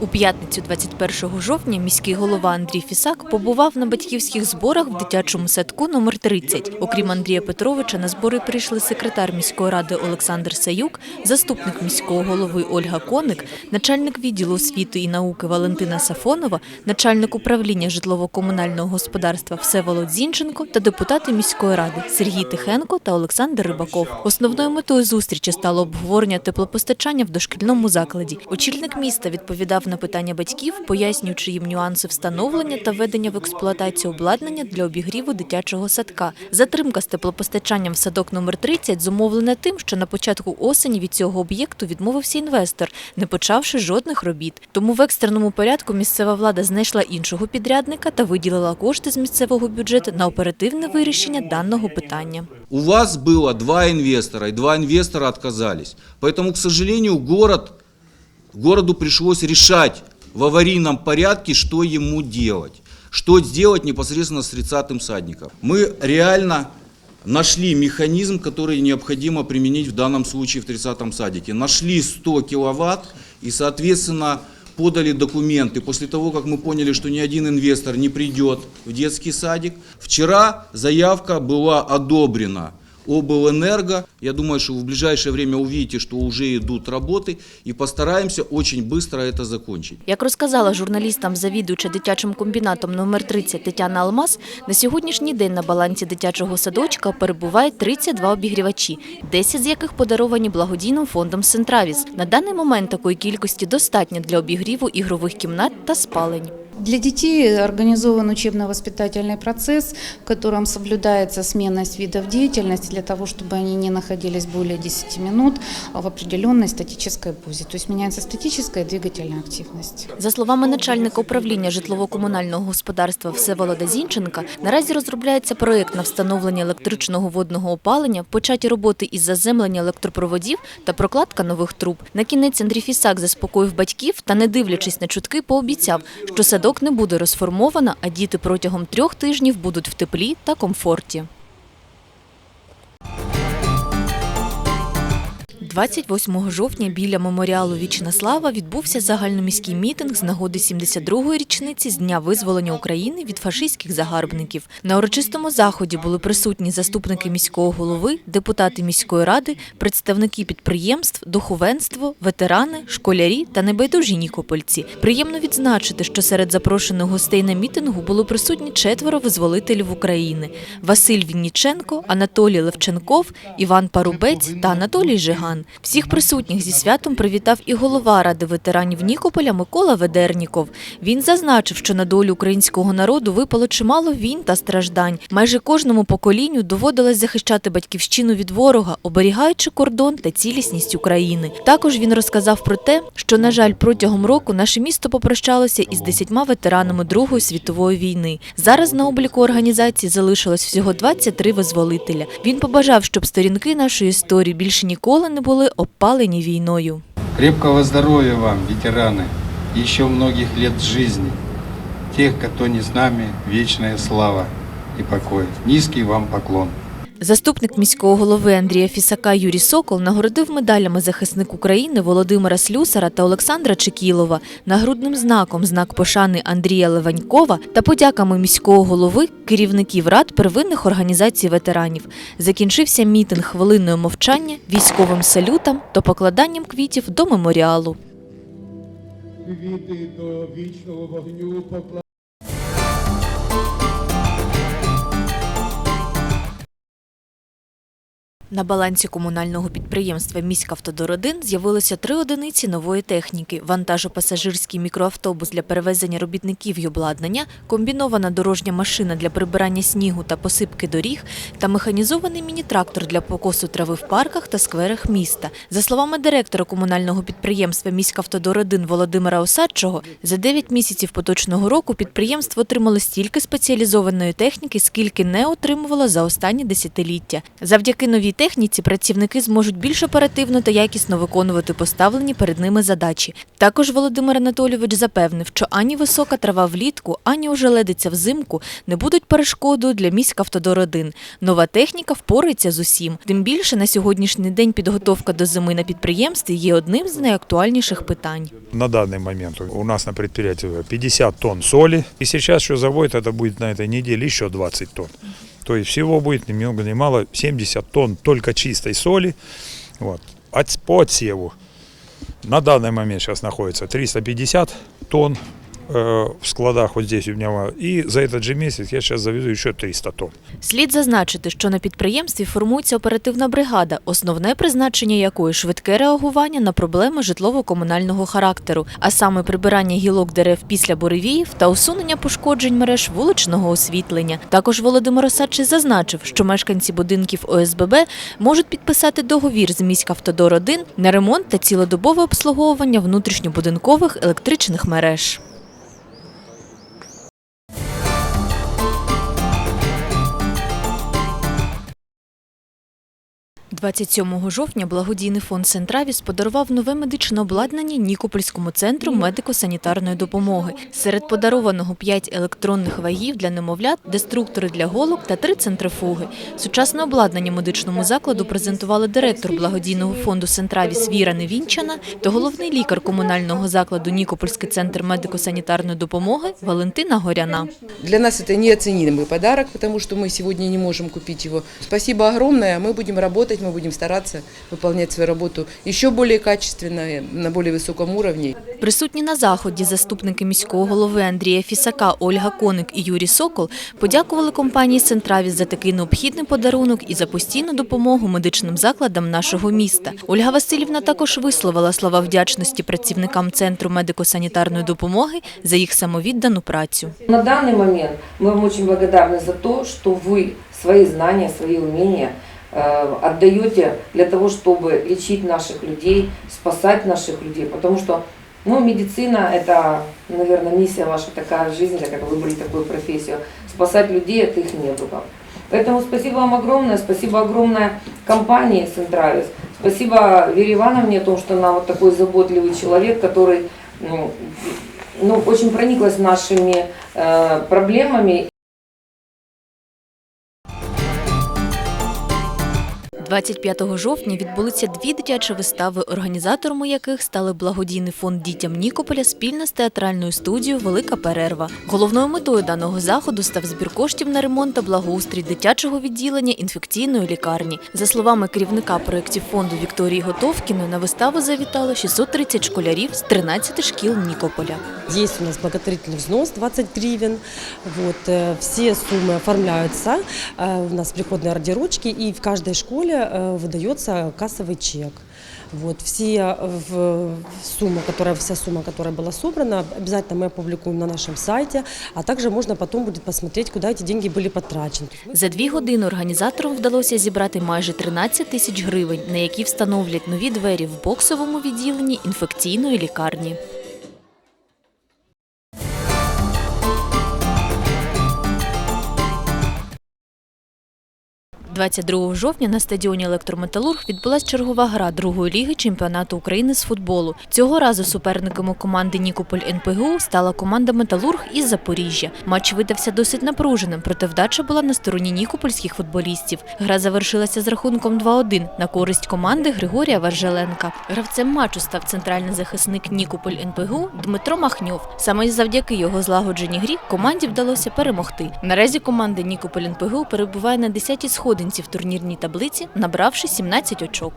У п'ятницю 21 жовтня міський голова Андрій Фісак побував на батьківських зборах в дитячому садку номер 30. Окрім Андрія Петровича, на збори прийшли секретар міської ради Олександр Саюк, заступник міського голови Ольга Коник, начальник відділу освіти і науки Валентина Сафонова, начальник управління житлово-комунального господарства Всеволод Зінченко та депутати міської ради Сергій Тихенко та Олександр Рибаков. Основною метою зустрічі стало обговорення теплопостачання в дошкільному закладі. Очільник міста відповідав на питання батьків, пояснюючи їм нюанси встановлення та введення в експлуатацію обладнання для обігріву дитячого садка. Затримка з теплопостачанням в садок номер 30 зумовлена тим, що на початку осені від цього об'єкту відмовився інвестор, не почавши жодних робіт. Тому в екстреному порядку місцева влада знайшла іншого підрядника та виділила кошти з місцевого бюджету на оперативне вирішення даного питання. У вас было два инвестора, и два инвестора отказались. Поэтому, к сожалению, город, городу пришлось решать в аварийном порядке, что ему делать. Что сделать непосредственно с 30-м садником. Мы реально нашли механизм, который необходимо применить в данном случае в 30-м садике. Нашли 100 киловатт и, соответственно, подали документы после того, как мы поняли, что ни один инвестор не придет в детский садик. Вчера заявка была одобрена облэнерго. Я думаю, что в ближайшее время увидите, что уже идут работы и постараемся очень быстро это закончить. Як розказала журналістам завідуюча дитячим комбінатом номер 30 Тетяна Алмаз, на сьогоднішній день на балансі дитячого садочка перебуває 32 обігрівачі, 10 з яких подаровані благодійним фондом Сентравіс. На даний момент такої кількості достатньо для обігріву ігрових кімнат та спалень. Для детей организован учебно-воспитательный процесс, в котором соблюдается сменность видов деятельности для того, чтобы они не находились более 10 минут в определенной статической позе. То есть меняется статическая и двигательная активность. За словами начальника управління житлово-комунального господарства Всеволода Зінченка, наразі розробляється проєкт на встановлення електричного водного опалення, початі роботи із заземлення електропроводів та прокладка нових труб. На кінець Андрій Фісак заспокоїв батьків та, не дивлячись на чутки, пообіцяв, що садок не буде розформовано, а діти протягом трьох тижнів будуть в теплі та комфорті. 28 жовтня біля меморіалу Вічна слава відбувся загальноміський мітинг з нагоди 72-ї річниці з дня визволення України від фашистських загарбників. На урочистому заході були присутні заступники міського голови, депутати міської ради, представники підприємств, духовенство, ветерани, школярі та небайдужі нікопольці. Приємно відзначити, що серед запрошених гостей на мітингу були присутні четверо визволителів України: Василь Вінніченко, Анатолій Левченков, Іван Парубець та Анатолій Жиган. Всіх присутніх зі святом привітав і голова ради ветеранів Нікополя Микола Ведерніков. Він зазначив, що на долю українського народу випало чимало війн та страждань. Майже кожному поколінню доводилось захищати батьківщину від ворога, оберігаючи кордон та цілісність України. Також він розказав про те, що, на жаль, протягом року наше місто попрощалося із десятьма ветеранами Другої світової війни. Зараз на обліку організації залишилось всього 23 визволителя. Він побажав, щоб сторінки нашої історії більше ніколи не були обпалені війною. Крепкого здоровья вам, ветераны, і еще многих лет жизни. Тех, кто не с нами, вечная слава и покой. Низкий вам поклон. Заступник міського голови Андрія Фісака Юрій Сокол нагородив медалями захисник України Володимира Слюсара та Олександра Чекілова, нагрудним знаком знак пошани Андрія Леванькова та подяками міського голови керівників рад первинних організацій ветеранів. Закінчився мітинг хвилиною мовчання, військовим салютом та покладанням квітів до меморіалу. Квіти до вічного вогню На балансі комунального підприємства «Міськавтодор-1» з'явилося три одиниці нової техніки: вантажо-пасажирський мікроавтобус для перевезення робітників й обладнання, комбінована дорожня машина для прибирання снігу та посипки доріг та механізований міні-трактор для покосу трави в парках та скверах міста. За словами директора комунального підприємства «Міськавтодор-1» Володимира Осадчого, за 9 місяців поточного року підприємство отримало стільки спеціалізованої техніки, скільки не отримувало за останні десятиліття. Завдяки новій техніці працівники зможуть більш оперативно та якісно виконувати поставлені перед ними задачі. Також Володимир Анатолійович запевнив, що ані висока трава влітку, ані ожеледиця взимку не будуть перешкодою для міськ Автодор 1 Нова техніка впорається з усім. Тим більше на сьогоднішній день підготовка до зими на підприємстві є одним з найактуальніших питань. На данный момент у нас на предприятии 50 тонн соли. И сейчас что заводит, это будет на этой неделе еще 20 тонн. То есть всего будет ни много ни мало 70 тонн только чистой соли. Вот. От, по отсеву на данный момент сейчас находится 350 тонн в складах вот здесь у меня. И за этот же месяц я сейчас завезу еще 300 тонн. Слід зазначити, що на підприємстві формується оперативна бригада, основне призначення якої швидке реагування на проблеми житлово-комунального характеру, а саме прибирання гілок дерев після буревіїв та усунення пошкоджень мереж вуличного освітлення. Також Володимир Осадчий зазначив, що мешканці будинків ОСББ можуть підписати договір з міськавтодор 1 на ремонт та цілодобове обслуговування внутрішньобудинкових електричних мереж. 27 жовтня благодійний фонд Центравіс подарував нове медичне обладнання Нікопольському центру медико-санітарної допомоги. Серед подарованого 5 електронних вагів для немовлят, деструктори для голок та три центрифуги. Сучасне обладнання медичному закладу презентували директор благодійного фонду Центравіс Віра Невінчана та головний лікар комунального закладу Нікопольський центр медико-санітарної допомоги Валентина Горяна. Для нас это неоценимый подарок, потому что мы сегодня не можем купить его. Спасибо огромное. Мы будем работать, мы будем стараться выполнять свою работу еще более качественно, на более высоком уровне. Присутні на заході заступники міського голови Андрія Фісака, Ольга Коник і Юрій Сокол подякували компанії Центравіс за такий необхідний подарунок і за постійну допомогу медичним закладам нашого міста. Ольга Васильівна також висловила слова вдячності працівникам центру медико-санітарної допомоги за їх самовіддану працю. На данный момент мы вам очень благодарны за то, что вы свои знания, свои умения э, отдаете для того, чтобы лечить наших людей, спасать наших людей, потому что ну, медицина – это, наверное, миссия ваша такая в жизни, как вы выбрали такую профессию, спасать людей от их недугов. Поэтому спасибо вам огромное, спасибо огромное компании Центравис, спасибо Вере Ивановне о том, что она вот такой заботливый человек, который ну, ну, очень прониклась нашими э, проблемами 25 жовтня відбулися дві дитячі вистави, організаторами яких стали благодійний фонд дітям Нікополя спільно з театральною студією Велика перерва. Головною метою даного заходу став збір коштів на ремонт та благоустрій дитячого відділення інфекційної лікарні. За словами керівника проєктів фонду Вікторії Готовкіної, на виставу завітало 630 школярів з 13 шкіл Нікополя. Есть у нас благотворительный взнос 20 гривен. Вот, э, все суммы оформляются. Э, У нас приходные ордерочки, и в каждой школе э, выдается кассовый чек. Вот, все э, в, сумма, которая, вся сумма, которая была собрана, обязательно мы опубликуем на нашем сайте, а также можно потом будет посмотреть, куда эти деньги были потрачены. За дві години організаторам вдалося зібрати майже 13 тисяч гривень, на які встановлять нові двері в боксовому відділенні інфекційної лікарні. – 22 жовтня на стадіоні Електрометалург відбулась чергова гра другої ліги чемпіонату України з футболу. Цього разу суперниками команди Нікополь НПГУ стала команда Металург із Запоріжжя. Матч видався досить напруженим, проте вдача була на стороні нікопольських футболістів. Гра завершилася з рахунком 2-1 на користь команди Григорія Варжеленка. Гравцем матчу став центральний захисник Нікополь НПГУ Дмитро Махньов. Саме завдяки його злагодженій грі команді вдалося перемогти. Наразі команда Нікополь НПГУ перебуває на 10-й сходинці в турнірній таблиці, набравши 17 очок.